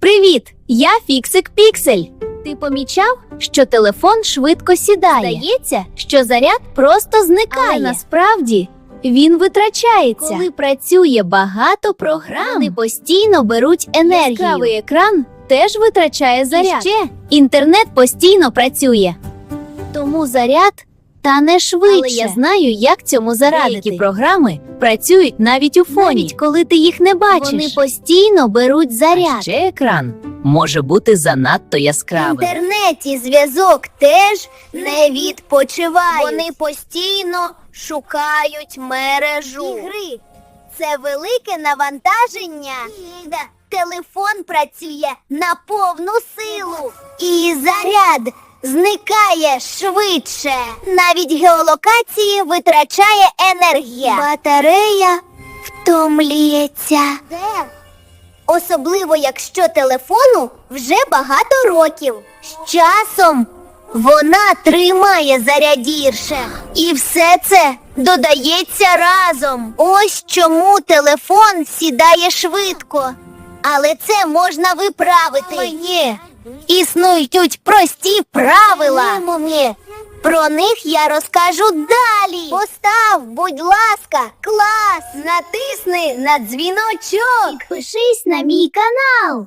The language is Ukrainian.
Привіт! Я Фіксик Піксель. Ти помічав, що телефон швидко сідає? Здається, що заряд просто зникає. Але насправді він витрачається. Коли працює багато програм, вони постійно беруть енергію. Яскравий екран теж витрачає заряд. І ще інтернет постійно працює. Тому заряд тане швидше. Але я знаю, як цьому зарадити. Деякі програми працюють навіть у фоні, навіть коли ти їх не бачиш. Вони постійно беруть заряд. А ще екран може бути занадто В яскравим. інтернеті зв'язок теж не відпочиває. Вони постійно шукають мережу. Ігри. Це велике навантаження. Телефон працює на повну силу. І заряд зникає швидше. Навіть геолокації витрачає енергія. Батарея втомлюється. Особливо, якщо телефону вже багато років. З часом вона тримає зарядірше. І все це додається разом. Ось чому телефон сідає швидко. Але це можна виправити. Ні. Існують прості правила. Про них я розкажу далі. Постав, будь ласка, клас, натисни на дзвіночок. Підпишись на мій канал.